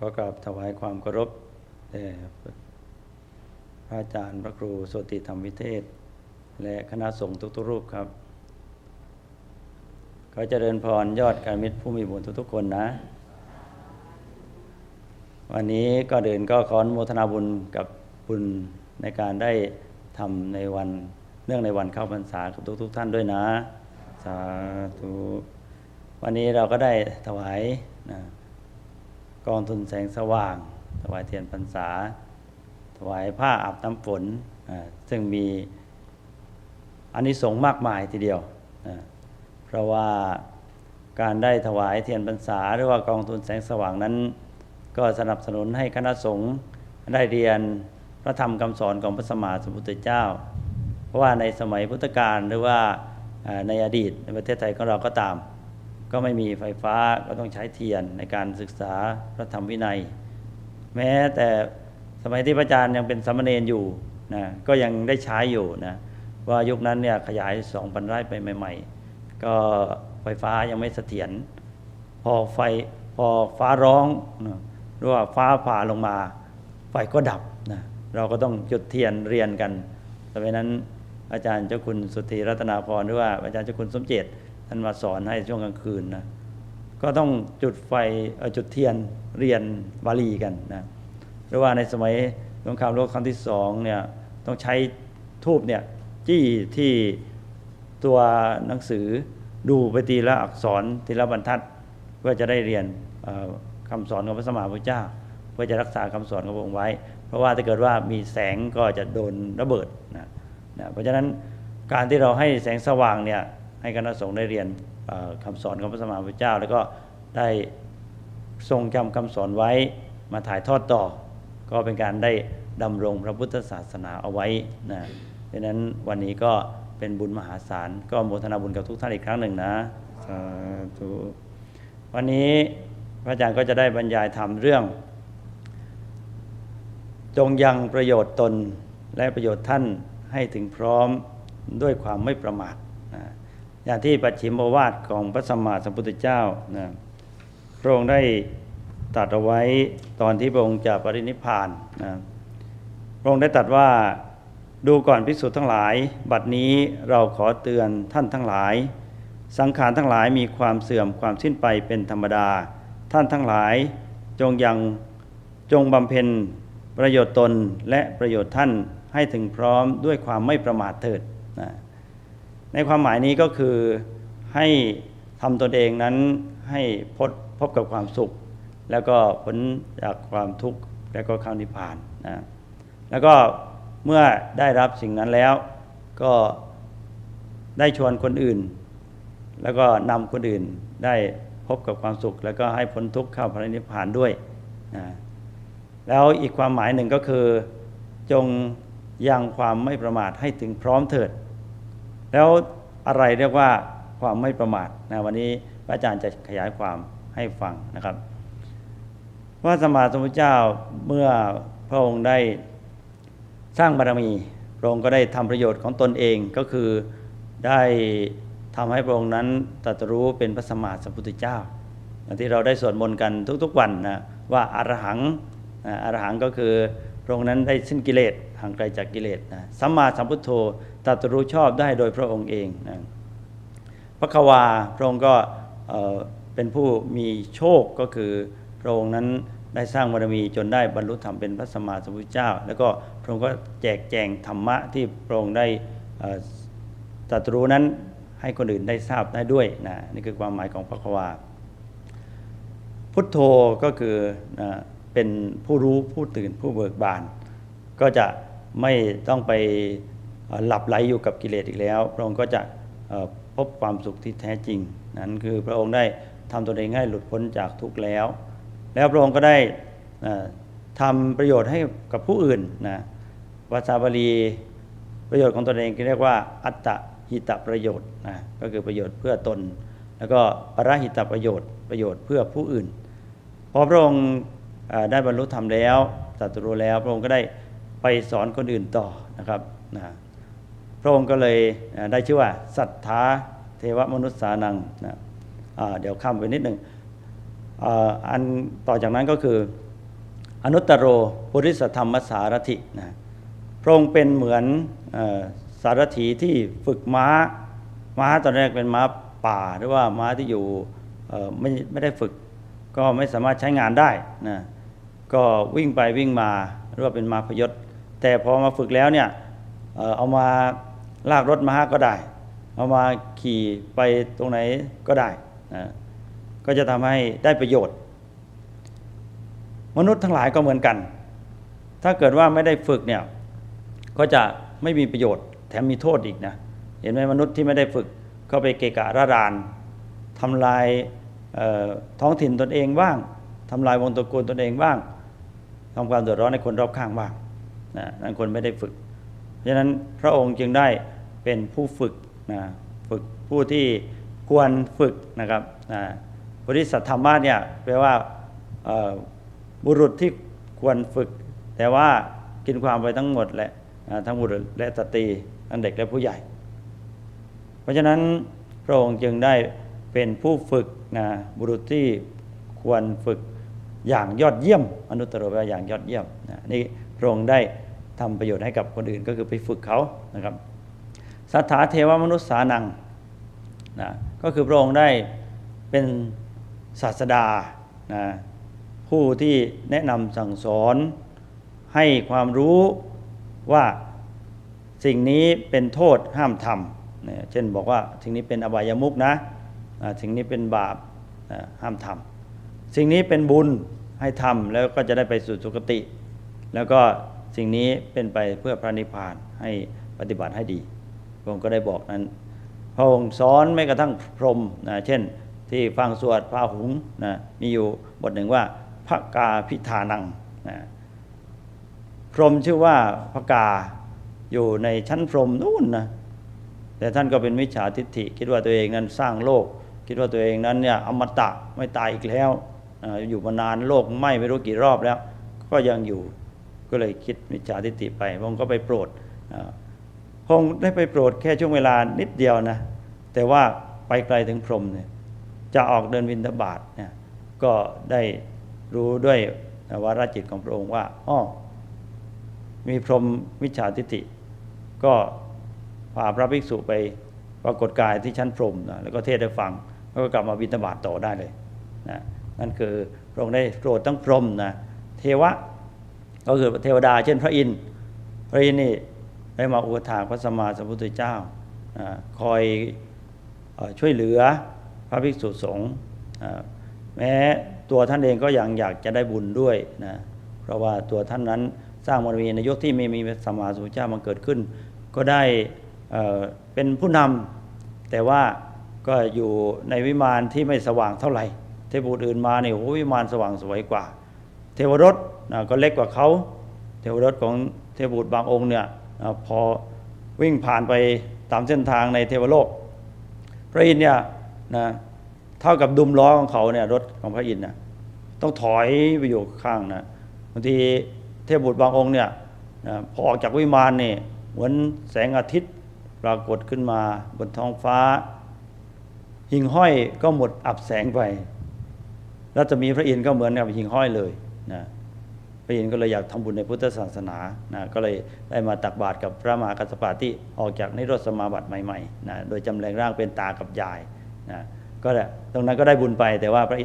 ขอกราบถวายความเคารพแด่พระอาจารย์พระครูโสติธรรมวิเทศ และคณะสงฆ์ทุกๆรูปครับขอเจริญพรยอดการมิตรผู้มีบุญทุกๆคนนะ วันนี้ก็เดินก็ขออนุโมทนาบุญกับบุญในการได้ทำในวันเนื่องในวันเข้าพรรษากับทุกๆท่านด้วยนะ สาธุ วันนี้เราก็ได้ถวายนะ กองทุนแสงสว่าง ถวายเทียนพรรษา ถวายผ้าอาบน้ำฝน ซึ่งมีอานิสงส์มากมายทีเดียว เพราะว่าการได้ถวายเทียนพรรษา หรือว่ากองทุนแสงสว่างนั้น ก็สนับสนุนให้คณะสงฆ์ได้เรียนพระธรรมคำสอนของพระสมมาสมุทธเจ้า เพราะว่าในสมัยพุทธกาลหรือว่าในอดีตในประเทศไทยของเราก็ตาม ก็ไม่มีไฟฟ้าก็ต้องใช้เทียนในการศึกษาพระธรรมวินัย แม้แต่สมัยที่พระอาจารย์ยังเป็นสามเณรอยู่นะก็ยังได้ใช้อยู่นะว่ายุคนั้นเนี่ยขยายสองพันไร่ไปใหม่ ๆ ก็ไฟฟ้ายังไม่เสถียรพอไฟพอฟ้าร้องนะหรือว่าฟ้าผ่าลงมา ไฟก็ดับนะเราก็ต้องจุดเทียนเรียนกันสมัยนั้นอาจารย์เจ้าคุณสุธีรัตนาพรหรือว่าอาจารย์เจ้าคุณสมเจต ท่านมาสอนให้ช่วงกลางคืนนะก็ต้องจุดไฟจุดเทียนเรียนบาลีกันนะหรือว่าในสมัยสงครามโลกครั้งที่สองเนี่ยต้องใช้ทูบเนี่ยจี้ที่ตัวหนังสือดูไปทีละอักษรทีละบรรทัดเพื่อจะได้เรียนเอ่อคำสอนของพระสมมาพุทธเจ้า เพื่อจะรักษาคำสอนของพระองค์ไว้ เพราะว่าถ้าเกิดว่ามีแสงก็จะโดนระเบิดนะนะเพราะฉะนั้นการที่เราให้แสงสว่างเนี่ย ให้คณะสงฆ์ได้เรียนเอ่อคำสอนของพระสมมาพุทธเจ้า แล้วก็ได้ทรงจำคำสอนไว้มาถ่ายทอดต่อ ก็เป็นการได้ดำรงพระพุทธศาสนาเอาไว้นะดังนั้นวันนี้ก็เป็นบุญมหาศาล ก็โมทนาบุญกับทุกท่านอีกครั้งหนึ่งนะสาธุวันนี้พระอาจารย์ก็จะได้บรรยายธรรมเรื่อง จงยังประโยชน์ตนและประโยชน์ท่านให้ถึงพร้อมด้วยความไม่ประมาทนะ อย่างที่ปัจฉิมโอวาทของพระสัมมาสัมพุทธเจ้านะพระองค์ได้ตรัสเอาไว้ตอนที่พระองค์จะปรินิพพานนะพระองค์ได้ตรัสว่าดูก่อนภิกษุทั้งหลาย บัดนี้เราขอเตือนท่านทั้งหลาย สังขารทั้งหลายมีความเสื่อมความสิ้นไปเป็นธรรมดา ท่านทั้งหลายจงยังจงบำเพ็ญประโยชน์ตนและประโยชน์ท่านให้ถึงพร้อมด้วยความไม่ประมาทเถิดนะ ในความหมายนี้ก็คือให้ทำตนเองนั้นให้พบพบกับความสุข แล้วก็พ้นจากความทุกข์แล้วก็เข้านิพพานนะแล้วก็เมื่อได้รับสิ่งนั้นแล้ว ก็ได้ชวนคนอื่น แล้วก็นำคนอื่นได้พบกับความสุข แล้วก็ให้พ้นทุกข์เข้าพระนิพพานด้วยนะแล้วอีกความหมายหนึ่งก็คือ จงยังความไม่ประมาทให้ถึงพร้อมเถิด แล้วอะไรเรียกว่าความไม่ประมาทนะวันนี้พระอาจารย์จะขยายความให้ฟังนะครับพระสมมาสมุทเจ้าเมื่อพระองค์ได้สร้างบารมีพระองค์ก็ได้ทำประโยชน์ของตนเองก็คือได้ทำให้พระองค์นั้นตรัสรู้เป็นพระสมมาสัมพุทธเจ้าที่เราได้สวดมนต์กันทุกๆวันนะว่าอารหังอารหังก็คือพระองค์นั้นได้สิ้นกิเลส ห่างไกลจากกิเลสนะสัมมาสัมพุทโธตรัสรู้ชอบได้โดยพระองค์เองนะพระควาพระองค์ก็เอ่อเป็นผู้มีโชคก็คือพระองค์นั้นได้สร้างบารมีจนได้บรรลุธรรมเป็นพระสัมมาสัมพุทธเจ้า แล้วก็พระองค์ก็แจกแจงธรรมะที่พระองค์ได้ตรัสรู้นั้นให้คนอื่นได้ทราบได้ด้วยนะนี่คือความหมายของพระควาพุทโธก็คือนะเป็นผู้รู้ผู้ตื่นผู้เบิกบาน ก็จะ ไม่ต้องไปหลับไหลอยู่กับกิเลสอีกแล้ว พระองค์ก็จะพบความสุขที่แท้จริง นั้นคือพระองค์ได้ทำตนเองให้หลุดพ้นจากทุกข์แล้ว แล้วพระองค์ก็ได้เอ่อทำประโยชน์ให้กับผู้อื่นนะภาษาบาลีประโยชน์ของตนเองเรียกว่า อัตตหิตประโยชน์นะก็คือประโยชน์เพื่อตน แล้วก็ปรหิตประโยชน์ประโยชน์เพื่อผู้อื่นพอพระองค์ได้บรรลุธรรมแล้วตรัสรู้แล้วพระองค์ก็ได้ ไปสอนคนอื่นต่อนะครับนะพระองค์ก็เลยได้ชื่อว่าสัทธาเทวมนุษย์สานังนะเดี๋ยวข้ามไปนิดหนึ่งอ,อันต่อจากนั้นก็คือ อนุตตรโรปุริสธรรมสารถินะพระองค์เป็นเหมือนอสารถีที่ฝึกม้า ม้าตอนแรกเป็นม้าป่าหรือว่าม้าที่อยู่ไม่ไม่ได้ฝึก ก็ไม่สามารถใช้งานได้นะก็วิ่งไปวิ่งมาหรือว่าเป็นม้าพยศ แต่พอมาฝึกแล้วเนี่ยเอามาลากรถม้าก็ได้ เอามาขี่ไปตรงไหนก็ได้นะก็จะทำให้ได้ประโยชน์ มนุษย์ทั้งหลายก็เหมือนกัน ถ้าเกิดว่าไม่ได้ฝึกเนี่ยก็จะไม่มีประโยชน์ แถมมีโทษอีกนะเห็นไหมมนุษย์ที่ไม่ได้ฝึกก็ไปเกะกะระรานทำลายท้องถิ่นตนเองบ้างทำลายวงตระกูลตนเองบ้างทำความเดือดร้อนในคนรอบข้างบ้าง นะนั่นคนไม่ได้ฝึก เพราะฉะนั้นพระองค์จึงได้เป็นผู้ฝึกนะฝึกผู้ที่ควรฝึกนะครับนะบริสัทธรรมะเนี่ยแปลว่าบุรุษที่ควรฝึก แต่ว่ากินความไปทั้งหมดแหละนะทั้งบุรุษและสตรีทั้งเด็กและผู้ใหญ่ เพราะฉะนั้นพระองค์จึงได้เป็นผู้ฝึกนะบุรุษที่ควรฝึกอย่างยอดเยี่ยม อนุตตรแปลว่าอย่างยอดเยี่ยมนะนี่ พระองค์ได้ทำประโยชน์ให้กับคนอื่นก็คือไปฝึกเขานะครับสัทธาเทวมนุษย์สานังนะก็คือพระองค์ได้เป็นศาสดานะผู้ที่แนะนำสั่งสอนให้ความรู้ว่าสิ่งนี้เป็นโทษห้ามทำเนี่ยเช่นบอกว่าสิ่งนี้เป็นอบายมุกนะสิ่งนี้เป็นบาปห้ามทำสิ่งนี้เป็นบุญให้ทำแล้วก็จะได้ไปสู่สุคติ แล้วก็สิ่งนี้เป็นไปเพื่อพระนิพพานให้ปฏิบัติให้ดีพระองค์ก็ได้บอกนั้น พระองค์สอนไม่กระทั่งพรหมนะเช่นที่ฟังสวดพาหุงนะมีอยู่บทหนึ่งว่าพระกาพิธานังนะพรหมชื่อว่าพระกาอยู่ในชั้นพรหมนู่นนะแต่ท่านก็เป็นมิจฉาทิฏฐิ คิดว่าตัวเองนั้นสร้างโลก คิดว่าตัวเองนั้นเนี่ยอมตะไม่ตายอีกแล้ว อยู่มานานโลกไม่ไม่รู้กี่รอบแล้ว ก็ยังอยู่ ก็เลยคิดมิจฉาทิฏฐิไปพระองค์ก็ไปโปรดพระองค์ได้ไปโปรดแค่ช่วงเวลานิดเดียวนะ แต่ว่าไปไกลถึงพรมเนี่ยจะออกเดินวินทบาทเนี่ยก็ได้รู้ด้วยวาระจิตของพระองค์ว่าอ้อมีพรหมวิชชาทิฏฐิก็พาพระภิกษุไปปรากฏกายที่ชั้นพรมนะแล้วก็เทศได้ฟัง แล้วก็กลับมาบิณฑบาตต่อได้เลยนะนั่นคือพระองค์ได้โปรดทั้งพรมนะเทวะ ก็คือเทวดา เช่นพระอินทร์พระอินทร์นี่ได้มาอุปถากพระสัมมาสัมพุทธเจ้าอคอยอช่วยเหลือพระภิกษุสงฆ์แม้ตัวท่านเองก็ยังอยากจะได้บุญด้วยนะเพราะว่าตัวท่านนั้นสร้างบารมีในยุคที่ไม่มีสัมมาสัมพุทธเจ้ามาเกิดขึ้น ก็ได้เป็นผู้นำแต่ว่าก็อยู่ในวิมานที่ไม่สว่างเท่าไหร่เทพบุตรอื่นมาเนี่ยโอ้วิมานสว่างสวยกว่า เทวรถ นะก็เล็กกว่าเขาเทวรถของเทพบุตรบางองค์เนี่ยนะพอวิ่งผ่านไปตามเส้นทางในเทวโลก พระอินทร์เนี่ยนะเท่ากับดุมล้อของเขาเนี่ยรถของพระอินทร์นะต้องถอยไปอยู่ข้างนะบางทีเทพบุตรบางองค์เนี่ยนะพอออกจากวิมานเนี่ยเหมือนแสงอาทิตย์ปรากฏขึ้นมาบนท้องฟ้า หิ่งห้อยก็หมดอับแสงไปรัศมีพระอินทร์ก็เหมือนกับหิ่งห้อยเลยนะ พระอินทร์ก็เลยอยากทำบุญในพุทธศาสนานะก็เลยได้มาตักบาตรกับพระมหากัสสปะที่ออกจากนิโรธสมาบัติใหม่ๆนะโดยจำแรงร่างเป็นตากับยายนะก็ได้ตรงนั้นก็ได้บุญไป แต่ว่าพระ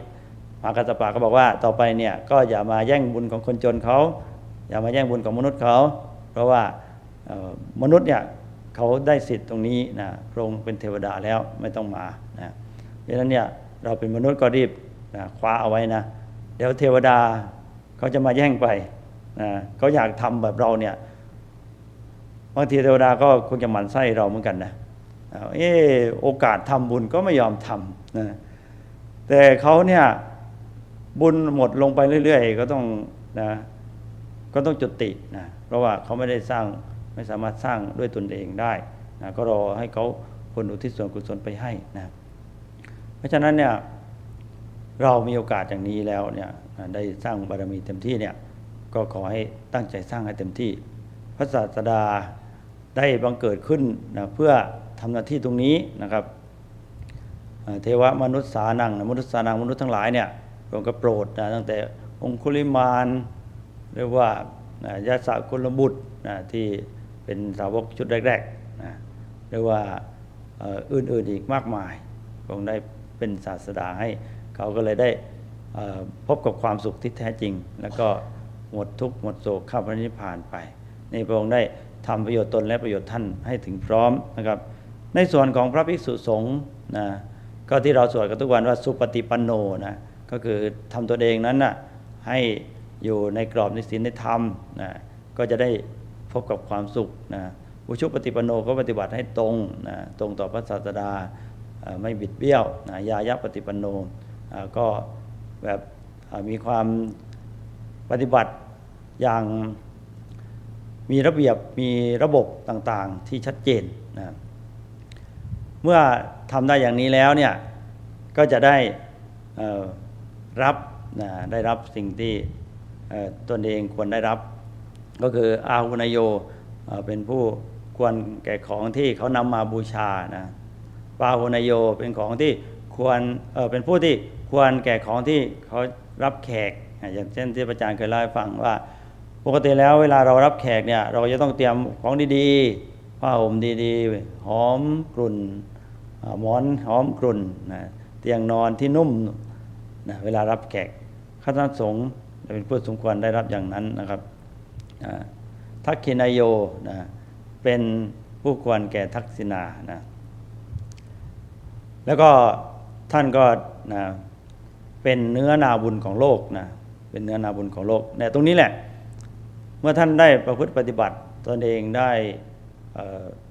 มหากัสสปะก็บอกว่าต่อไปเนี่ยก็อย่ามาแย่งบุญของคนจนเขาอย่ามาแย่งบุญของมนุษย์เขา เพราะว่ามนุษย์เนี่ยเขาได้สิทธิ์ตรงนี้นะพระองค์เป็นเทวดาแล้วไม่ต้องมานะเพราะฉะนั้นเนี่ยเราเป็นมนุษย์ก็รีบนะคว้าเอาไว้นะเดี๋ยวเทวดา เขาจะมาแย่งไปนะเขาอยากทำแบบเราเนี่ยบางทีเทวดาก็คงจะหมั่นไส้เราเหมือนกันนะเออโอกาสทำบุญก็ไม่ยอมทำนะแต่เขาเนี่ยบุญหมดลงไปเรื่อย ๆ ก็ต้องนะก็ต้องจุตินะเพราะว่าเขาไม่ได้สร้างไม่สามารถสร้างด้วยตนเองได้นะก็รอให้เขาคนอุทิศส่วนกุศลไปให้นะเพราะฉะนั้นเนี่ย เรามีโอกาสอย่างนี้แล้วเนี่ยได้สร้างบารมีเต็มที่เนี่ยก็ขอให้ตั้งใจสร้างให้เต็มที่ พระศาสดาได้บังเกิดขึ้นนะเพื่อทำหน้าที่ตรงนี้นะครับเทวมนุษย์สานังนะมนุษย์สานังมนุษย์ทั้งหลายเนี่ยระองค์ก็โปรดนะตั้งแต่องคุลิมานหรือว่าอ่าสะกุลบุตรนะที่เป็นสาวกชุดแรกๆนะหรือว่าเอ่ออื่นๆอีกมากมายคงได้เป็นศาสดาให้ เขาก็เลยได้พบกับความสุขที่แท้จริง แล้วก็หมดทุกข์หมดโศกเข้าพระนิพพานไปนี่พระองค์ได้ทำประโยชน์ตนและประโยชน์ท่านให้ถึงพร้อมนะครับ ในส่วนของพระภิกษุสงฆ์นะก็ที่เราสวดกันทุกวันว่าสุปฏิปันโนนะก็คือทำตัวเองนั้นนะให้อยู่ในกรอบในศีลในธรรมนะก็จะได้พบกับความสุขนะอุชุปฏิปันโนก็ปฏิบัติให้ตรงนะตรงต่อพระศาสดาไม่บิดเบี้ยวนะยายะปฏิปันโน ก็แบบมีความปฏิบัติอย่างมีระเบียบมีระบบต่างๆที่ชัดเจนนะเมื่อทำได้อย่างนี้แล้วเนี่ยก็จะได้รับนะได้รับสิ่งที่ตนเองควรได้รับ ก็คืออาหุนโยเอ่อเป็นผู้ควรแก่ของที่เขานำมาบูชานะปาหุนโยเป็นของที่ควรเเป็นผู้ที่ ควรแก่ของที่เขารับแขก อย่างเช่นที่อาจารย์เคยเล่าให้ฟังว่า ปกติแล้วเวลาเรารับแขกเนี่ยเราจะต้องเตรียมของดีๆผ้าห่มดีๆ หอมกลุ่นหมอนหอมกลุ่นนะเตียงนอนที่นุ่มนะเวลารับแขกข้าราชสงฆ์เป็นผู้สมควรได้รับอย่างนั้นนะครับทักขินายโยนะเป็นผู้ควรแก่ทักษิณานะแล้วก็ท่านก็นะ เป็นเนื้อนาบุญของโลกนะเป็นเนื้อนาบุญของโลกเนี่ยตรงนี้แหละ เมื่อท่านได้ประพฤติปฏิบัติตนเองได้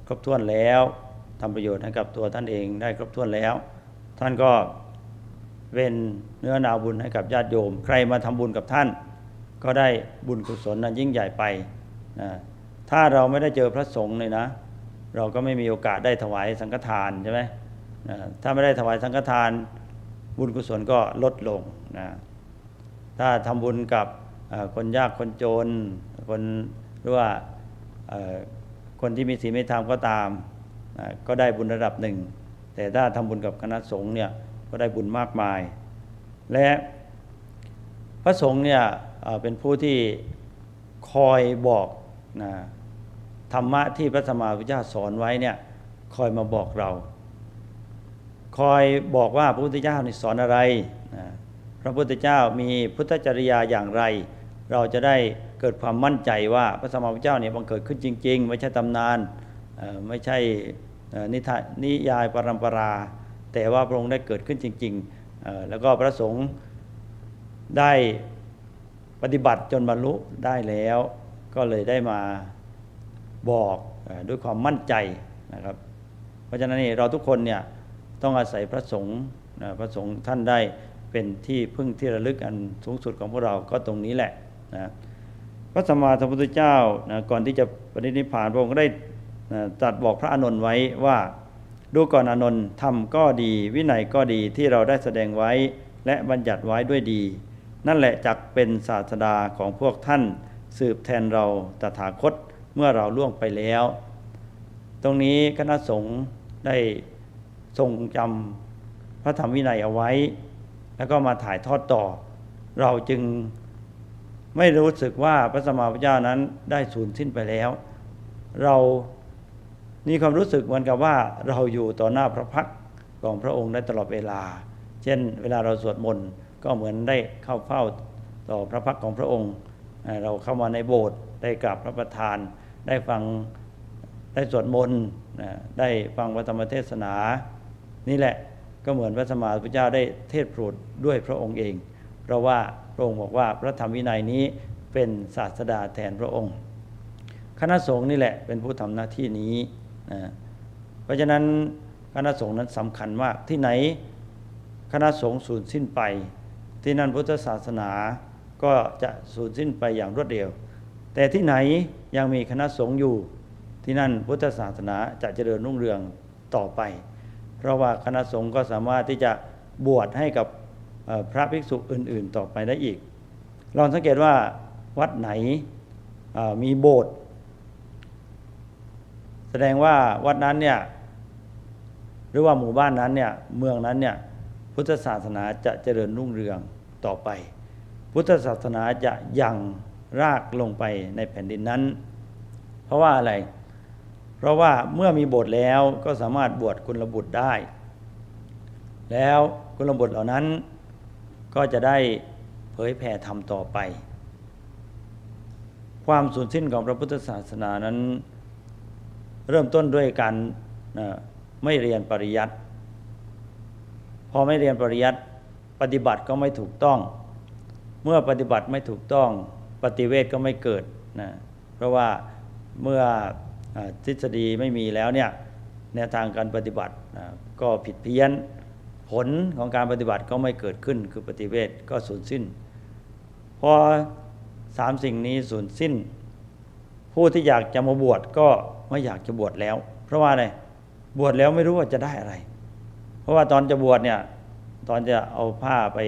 ครบถ้วนแล้วทำประโยชน์ให้กับตัวท่านเองได้ครบถ้วนแล้ว ท่านก็เป็นเนื้อนาบุญให้กับญาติโยม ใครมาทำบุญกับท่าน ก็ได้บุญกุศลนั้นยิ่งใหญ่ไปนะถ้าเราไม่ได้เจอพระสงฆ์เลยนะ เราก็ไม่มีโอกาสได้ถวายสังฆทานใช่ไหมนะถ้าไม่ได้ถวายสังฆทาน บุญกุศลก็ลดลงนะถ้าทำบุญกับคนยากคนจน คนหรือว่าคนที่มีศีลไม่ธรรมก็ตามก็ได้บุญระดับหนึ่ง แต่ถ้าทำบุญกับคณะสงฆ์เนี่ยก็ได้บุญมากมาย และพระสงฆ์เนี่ยเอ่อเป็นผู้ที่คอยบอกนะธรรมะที่พระสมมาพุทธเจ้าสอนไว้เนี่ยคอยมาบอกเรา คอยบอกว่าพระพุทธเจ้านี่สอนอะไรนะพระพุทธเจ้ามีพุทธจริยาอย่างไร เราจะได้เกิดความมั่นใจว่าพระสมมาพุทธเจ้าเนี่ยบังเกิดขึ้นจริง ๆ ไม่ใช่ตำนานไม่ใช่นิทานนิยายปรัมปรา แต่ว่าพระองค์ได้เกิดขึ้นจริงๆ แล้วก็พระสงฆ์ได้ปฏิบัติจนบรรลุได้แล้ว ก็เลยได้มาบอกด้วยความมั่นใจนะครับ เพราะฉะนั้นเราทุกคนเนี่ย ต้องอาศัยพระสงฆ์พระสงฆ์ท่านได้เป็นที่พึ่งที่ระลึกอันสูงสุดของพวกเราก็ตรงนี้แหละนะพระสัมมาสัมพุทธเจ้านะก่อนที่จะปรินิพพานพระองค์ก็ได้ตรัสบอกพระอานนท์ไว้ว่าดูก่อนอานนท์ทำก็ดี วินัยก็ดีที่เราได้แสดงไว้ และบัญญัติไว้ด้วยดี นั่นแหละจักเป็นศาสดาของพวกท่าน สืบแทนเราตถาคตเมื่อเราล่วงไปแล้ว ตรงนี้คณะสงฆ์ได้ ทรงจำพระธรรมวินัยเอาไว้ แล้วก็มาถ่ายทอดต่อ เราจึงไม่รู้สึกว่าพระสมมาพระเจ้านั้นได้สูญสิ้นไปแล้ว เรามีความรู้สึกเหมือนกับว่าเราอยู่ต่อหน้าพระพักของพระองค์ได้ตลอดเวลา เช่น เวลาเราสวดมนต์ก็เหมือนได้เข้าเฝ้าต่อพระพักของพระองค์ เราเข้ามาในโบสถ์ได้กราบพระประธาน ได้ฟังได้สวดมนต์ได้ฟังพระธรรมเทศนา นี่แหละก็เหมือนพระสมมาพระเจ้าได้เทศน์โปรดด้วยพระองค์เอง เพราะว่าพระองค์บอกว่าพระธรรมวินัยนี้เป็นศาสดาแทนพระองค์ คณะสงฆ์นี่แหละเป็นผู้ทำหน้าที่นี้นะเพราะฉะนั้นคณะสงฆ์นั้นสำคัญมากที่ไหนคณะสงฆ์สูญสิ้นไป ที่นั่นพุทธศาสนาก็จะสูญสิ้นไปอย่างรวดเร็ว แต่ที่ไหนยังมีคณะสงฆ์อยู่ที่นั่นพุทธศาสนาจะเจริญรุ่งเรืองต่อไป เพราะว่าคณะสงฆ์ก็สามารถที่จะบวชให้กับพระภิกษุอื่น ๆ ต่อไปได้อีก ลองสังเกตว่าวัดไหนมีโบสถ์แสดงว่าวัดนั้นเนี่ยหรือว่าหมู่บ้านนั้นเนี่ยเมืองนั้นเนี่ยพุทธศาสนาจะเจริญรุ่งเรืองต่อไป พุทธศาสนาจะยังรากลงไปในแผ่นดินนั้น เพราะว่าอะไร เพราะว่าเมื่อมีบสถ์แล้วก็สามารถบวชกุลบุตรได้ แล้วกุลบุตรเหล่านั้นก็จะได้เผยแผ่ธรรมต่อไป ความสูญสิ้นของพระพุทธศาสนานั้น เริ่มต้นด้วยการไม่เรียนปริยัติพอไม่เรียนปริยัติปฏิบัติก็ไม่ถูกต้อง เมื่อปฏิบัติไม่ถูกต้อง ปฏิเวทก็ไม่เกิดนะเพราะว่าเมื่อ ทฤษฎีไม่มีแล้วเนี่ยแนวทางการปฏิบัติก็ผิดเพี้ยนผลของการปฏิบัติก็ไม่เกิดขึ้นคือปฏิเวทก็สูญสิ้น พอสามสิ่งนี้สูญสิ้น ผู้ที่อยากจะมาบวชก็ไม่อยากจะบวชแล้ว เพราะว่าอะไรบวชแล้วไม่รู้ว่าจะได้อะไร เพราะว่าตอนจะบวชเนี่ยตอนจะเอาผ้าไป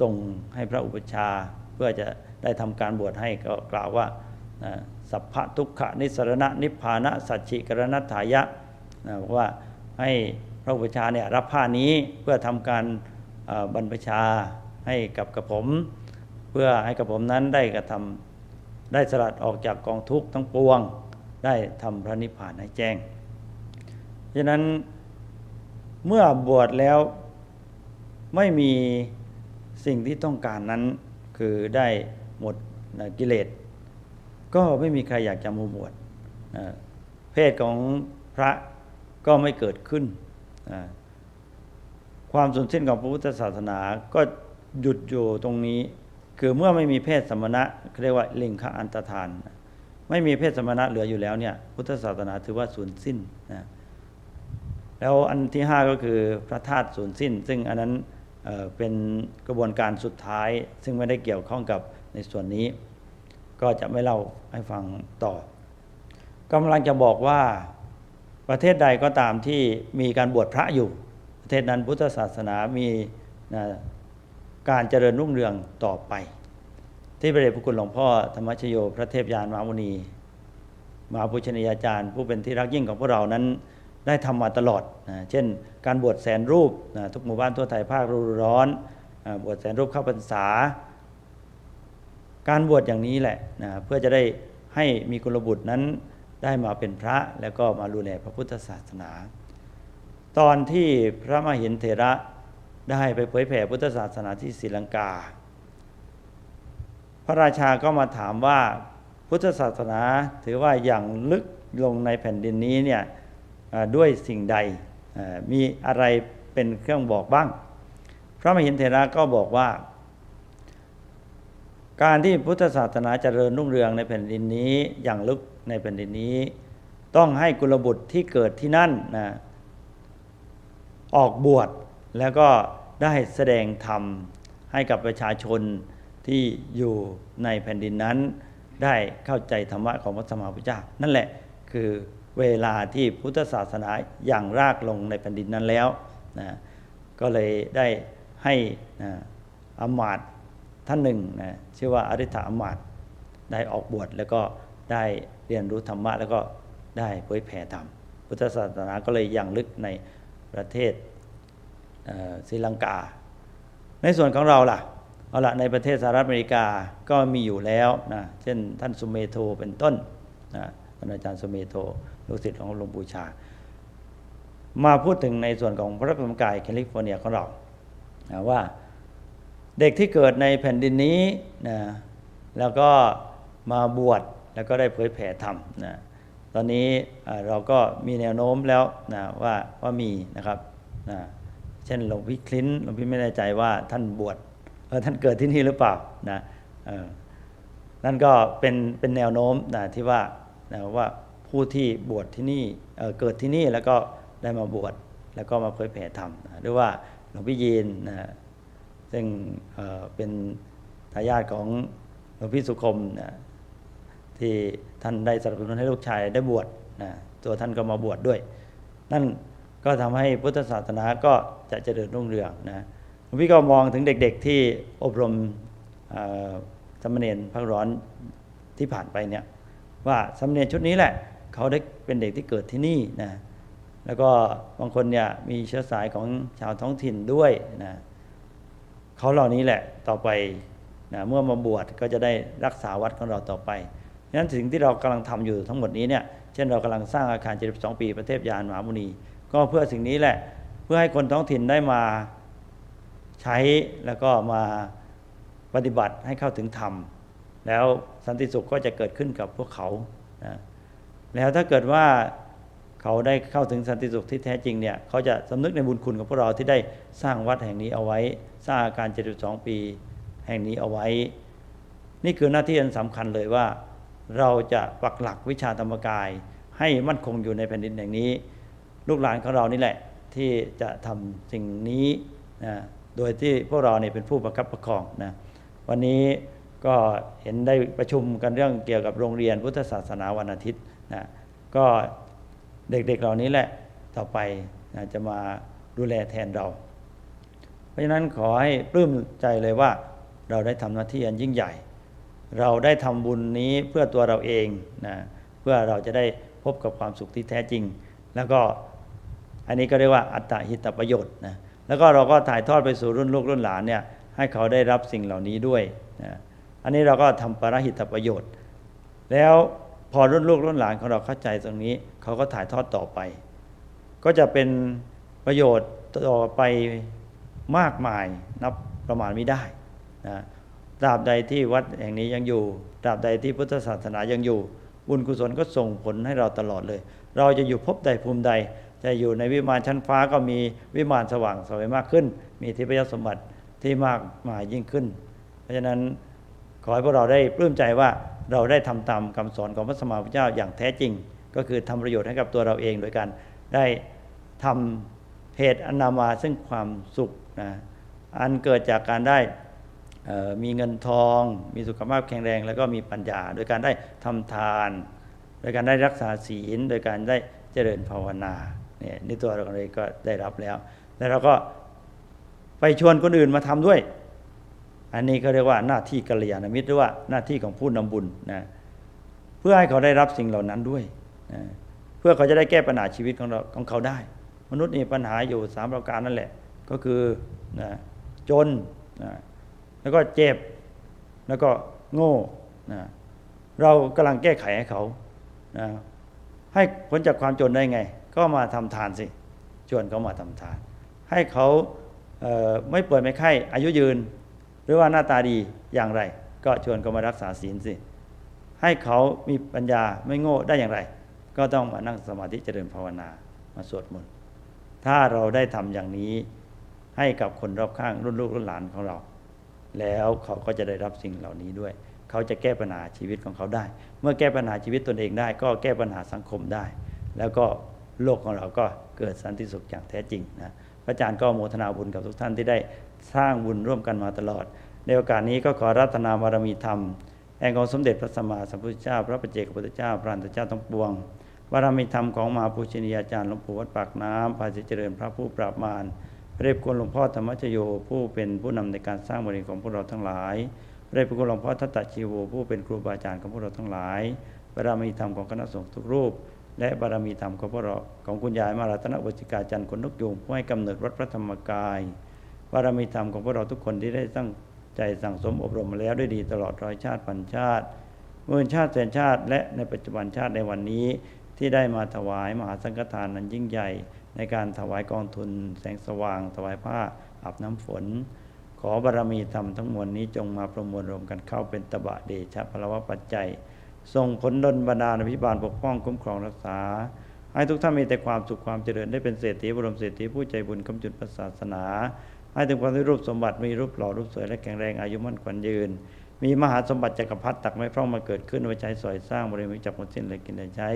ส่งให้พระอุปชาเพื่อจะได้ทำการบวชให้ก็กล่าวว่า สัพพะทุกขะนิสรณะนิพพานะสัจฉิกรณัตถายะนะบอกว่าให้พระอุปชาเนี่ยรับผ้านี้เพื่อทำการบรรพชาให้กับกระผม เพื่อให้กระผมนั้นได้กระทำได้สลัดออกจากกองทุกข์ทั้งปวง ได้ทำพระนิพพานให้แจ้งฉะนั้นเมื่อบวชแล้วไม่มีสิ่งที่ต้องการนั้นคือได้หมดกิเลส ก็ไม่มีใครอยากจะมาบวชเพศของพระก็ไม่เกิดขึ้น ความสูญสิ้นของพระพุทธศาสนาก็หยุดอยู่ตรงนี้ คือเมื่อไม่มีเพศสมณะเรียกว่าลิงคอันตทาน ไม่มีเพศสมณะเหลืออยู่แล้วเนี่ยพุทธศาสนาถือว่าสูญสิ้นนะแล้วอันที่ห้าก็คือพระธาตุสูญสิ้น ซึ่งอันนั้นเเป็นกระบวนการสุดท้าย ซึ่งไม่ได้เกี่ยวข้องกับในส่วนนี้ ก็จะไม่เล่าให้ฟังต่อกำลังจะบอกว่าประเทศใดก็ตามที่มีการบวชพระอยู่ ประเทศนั้นพุทธศาสนามีนะการเจริญรุ่งเรืองต่อไป ที่พระเดชพระคุณหลวงพ่อธรรมชโยพระเทพยานมามุนีมาปุชนียาจารย์ ผู้เป็นที่รักยิ่งของพวกเรานั้นได้ทำมาตลอดนะเช่น การบวชแสนรูปนะทุกหมู่บ้านทั่วไทยภาคฤดูร้อนบวชแสนรูปเข้าพรรษา การบวชอย่างนี้แหละนะเพื่อจะได้ให้มีกุลบุตรนั้นได้มาเป็นพระแล้วก็มาดูแลพระพุทธศาสนา ตอนที่พระมหินเถระได้ไปเผยแผ่พุทธศาสนาที่ศรีลังกา พระราชาก็มาถามว่าพุทธศาสนาถือว่าอย่างลึกลงในแผ่นดินนี้เนี่ยด้วยสิ่งใดมีอะไรเป็นเครื่องบอกบ้าง พระมหินเถระก็บอกว่า การที่พุทธศาสนาเจริญรุ่งเรืองในแผ่นดินนี้อย่างลึกในแผ่นดินนี้ ต้องให้กุลบุตรที่เกิดที่นั่นนะออกบวชแล้วก็ได้แสดงธรรมให้กับประชาชนที่อยู่ในแผ่นดินนั้น ได้เข้าใจธรรมะของพระสมมาสัมพุทธเจ้า นั่นแหละคือเวลาที่พุทธศาสนาอย่างรากลงในแผ่นดินนั้นแล้วนะก็เลยได้ให้นะอมาตย์ ท่านหนึ่งนะชื่อว่าอริ t อมาตได้ออกบวชแล้วก็ได้เรียนรู้ธรรมะแล้วก็ได้เผยแผ่ธรรมพุทธศาสนาก็เลยย่งลึกในประเทศศรีลังกา ในส่วนของเราล่ะเอาละในประเทศสหรัฐอเมริกาก็มีอยู่แล้วนะเช่นท่านสุเมโทเป็นต้นนะท่านอาจารย์สุเมโทลูกศิษย์ของหลวงปู่ชา มาพูดถึงในส่วนของพระธรรมกายแคลิฟอร์เนียของเรานะว่า เด็กที่เกิดในแผ่นดินนี้นะแล้วก็มาบวชแล้วก็ได้เผยแผ่ธรรมนะตอนนี้เราก็มีแนวโน้มแล้วนะว่าว่ามีนะครับนะเช่นหลวงพี่คลิ้นหลวงพี่ไม่แน่ใจว่าท่านบวชเออท่านเกิดที่นี่หรือเปล่านะเออนั่นก็เป็นเป็นแนวโน้มนะที่ว่านะว่าผู้ที่บวชที่นี่เออเกิดที่นี่แล้วก็ได้มาบวชแล้วก็มาเผยแผ่ธรรมนะหรือว่าหลวงพี่ยีนนะ ซึ่งเเป็นทายาทของหลวงพี่สุคมนะที่ท่านได้สนับสนุนให้ลูกชายได้บวชนะตัวท่านก็มาบวชดด้วย นั่นก็ทำให้พุทธศาสนาก็จะเจริญรุ่งเรืองนะหลวงพี่ก็มองถึงเด็กๆที่อบรมสมเณรพักร้อนที่ผ่านไปเนี่ยว่าสมเณรชุดนี้แหละ เขาได้เป็นเด็กที่เกิดที่นี่นะแล้วก็บางคนเนี่ยมีเชื้อสายของชาวท้องถิ่นด้วยนะ เขาเหล่านี้แหละต่อไปนะเมื่อมาบวชก็จะได้รักษาวัดของเราต่อไปฉะนั้นสิ่งที่เรากำลังทำอยู่ทั้งหมดนี้เนี่ยเช่นเรากำลังสร้างอาคาร 72 ปีประเทศยานมหามุนี ก็เพื่อสิ่งนี้แหละเพื่อให้คนท้องถิ่นได้มาใช้แล้วก็มาปฏิบัติให้เข้าถึงธรรม แล้วสันติสุขก็จะเกิดขึ้นกับพวกเขานะแล้วถ้าเกิดว่าเขาได้เข้าถึงสันติสุขที่แท้จริงเนี่ยเขาจะสำนึกในบุญคุณของพวกเราที่ได้สร้างวัดแห่งนี้เอาไว้ สร้างอาการ 72 ปี แห่งนี้เอาไว้ นี่คือหน้าที่อันสำคัญเลยว่า เราจะปักหลักวิชาธรรมกาย ให้มั่นคงอยู่ในแผ่นดินแห่งนี้ ลูกหลานของเรานี่แหละ ที่จะทำสิ่งนี้นะโดยที่พวกเราเนี่ยเป็นผู้ประคับประคองนะวันนี้ก็เห็นได้ประชุมกันเรื่องเกี่ยวกับโรงเรียนพุทธศาสนาวันอาทิตย์นะก็เด็กๆเหล่านี้แหละต่อไปนะจะมาดูแลแทนเรา เพราะฉะนั้นขอให้ปลื้มใจเลยว่า เราได้ทำหน้าที่อันยิ่งใหญ่ เราได้ทำบุญนี้เพื่อตัวเราเองนะเพื่อเราจะได้พบกับความสุขที่แท้จริง แล้วก็อันนี้ก็เรียกว่าอัตตหิตประโยชน์นะแล้วก็เราก็ถ่ายทอดไปสู่รุ่นลูกรุ่นหลานเนี่ยให้เขาได้รับสิ่งเหล่านี้ด้วยนะอันนี้เราก็ทำปรหิตประโยชน์ แล้วพอรุ่นลูกรุ่นหลานของเราเข้าใจตรงนี้ เขาก็ถ่ายทอดต่อไป ก็จะเป็นประโยชน์ต่อไป มากมายนับประมาณไม่ได้นะตราบใดที่วัดแห่งนี้ยังอยู่ตราบใดที่พุทธศาสนายังอยู่ บุญกุศลก็ส่งผลให้เราตลอดเลย เราจะอยู่ภพใดภูมิใด จะอยู่ในวิมานชั้นฟ้าก็มีวิมานสว่างสวยมากขึ้น มีทิพยสมบัติที่มากมายยิ่งขึ้น เพราะฉะนั้นขอให้พวกเราได้ปลื้มใจว่าเราได้ทำตามคำสอนของพระสมมาพุทธเจ้าอย่างแท้จริง ก็คือทำประโยชน์ให้กับตัวเราเองโดยการได้ทำเหตุอนนำมาซึ่งความสุข นะอันเกิดจากการได้มีเงินทอง มีสุขภาพแข็งแรง แล้วก็มีปัญญา โดยการได้ทำทาน โดยการได้รักษาศีล โดยการได้เจริญภาวนาเนี่ยนี่ตัวเราเองก็ได้รับแล้ว แล้วเราก็ไปชวนคนอื่นมาทำด้วย อันนี้ก็เรียกว่าหน้าที่กัลยาณมิตรหรือว่าหน้าที่ของผู้นำบุญนะเพื่อให้เขาได้รับสิ่งเหล่านั้นด้วยนะเพื่อเขาจะได้แก้ปัญหาชีวิตของเราของเขาได้ มนุษย์มีปัญหาอยู่สามประการนั่นแหละ ก็คือนะจนนะแล้วก็เจ็บ แล้วก็โง่นะเรากำลังแก้ไขให้เขานะให้พ้นจากความจนได้ไง ก็มาทำทานสิชวนเขามาทำทาน ให้เขาเไม่ป่วยไม่ไข้อายุยืน หรือว่าหน้าตาดีอย่างไร ก็ชวนเขามารักษาศีลสิ ให้เขามีปัญญาไม่โง่ได้อย่างไร ก็ต้องมานั่งสมาธิเจริญภาวนามาสวดมนต์ถ้าเราได้ทำอย่างนี้ ให้กับคนรอบข้างรุ่นลูกรุ่นหลานของเรา แล้วเขาก็จะได้รับสิ่งเหล่านี้ด้วย เขาจะแก้ปัญหาชีวิตของเขาได้ เมื่อแก้ปัญหาชีวิตตนเองได้ ก็แก้ปัญหาสังคมได้ แล้วก็โลกของเราก็เกิดสันติสุขอย่างแท้จริงนะพระอาจารย์ก็โมทนาบุญกับทุกท่านที่ได้สร้างบุญร่วมกันมาตลอด ในโอกาสนี้ก็ขอรัตนาบารมีธรรมแห่งองค์สมเด็จพระสัมมาสัมพุทธเจ้า พระปัจเจกพุทธเจ้า พระอันตเจ้าทั้งปวงบารมีธรรมของมหาภูชนียาจารย์หลวงปู่วัดปากน้ำภาสิเจริญพระผู้ปราบมาร พระเดชคุณหลวงพ่อธรรมชโยผู้เป็นผู้นำในการสร้างบริของพวกเราทั้งหลายพระเดชคุณหลวงพ่อทัตตชีโวผู้เป็นครูบาอาจารย์ของพวกเราทั้งหลายบารมีธรรมของคณะสงฆ์ทุกรูป และบารมีธรรมของพวกเราของคุณยายมารัตนวจิกาจันทร์คนนกยูงผู้ให้กำเนิดวัดพระธรรมกายบารมีธรรมของพวกเราทุกคนที่ได้ตั้งใจสั่งสมอบรมมาแล้วด้วยดีตลอดร้อยชาติพันชาติหมื่นชาติแสนชาติ และในปัจจุบันชาติในวันนี้ ที่ได้มาถวายมหาสังฆทานนั้นยิ่งใหญ่ ในการถวายกองทุน แสงสว่าง ถวายผ้าอาบน้ำฝน ขอบารมีธรรมทั้งมวลนี้จงมาประมวลรวมกันเข้าเป็นตบะเดชะพลวะปัจจัยส่งผลดลบันดาลอภิบาลปกป้องคุ้มครองรักษา ให้ทุกท่านมีแต่ความสุขความเจริญได้เป็นเศรษฐีบรมเศรษฐีผู้ใจบุญกำจุดประศาสนา ให้ถึงความรูปสมบัติมีรูปหล่อรูปสวยและแข็งแรงอายุมั่นขวัญยืน มีมหาสมบัติจักรพรรดิตักไม่พร่องมาเกิดขึ้นไว้ใช้สอยสร้างบริมีจักหมดสิ้นเลยกินได้ใช้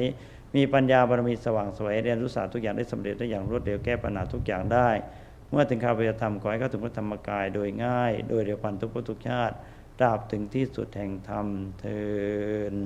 มีปัญญาบารมีสว่างสวยเรียนรู้ศาสตร์ทุกอย่างได้สำเร็จได้อย่างรวดเร็วแก้ปัญหาทุกอย่างได้ เมื่อถึงคราวปฏิธรรมขอให้เข้าถึงพระธรรมกายโดยง่าย โดยเร็วพันทุกภพทุกชาติตราบถึงที่สุดแห่งธรรมเทิน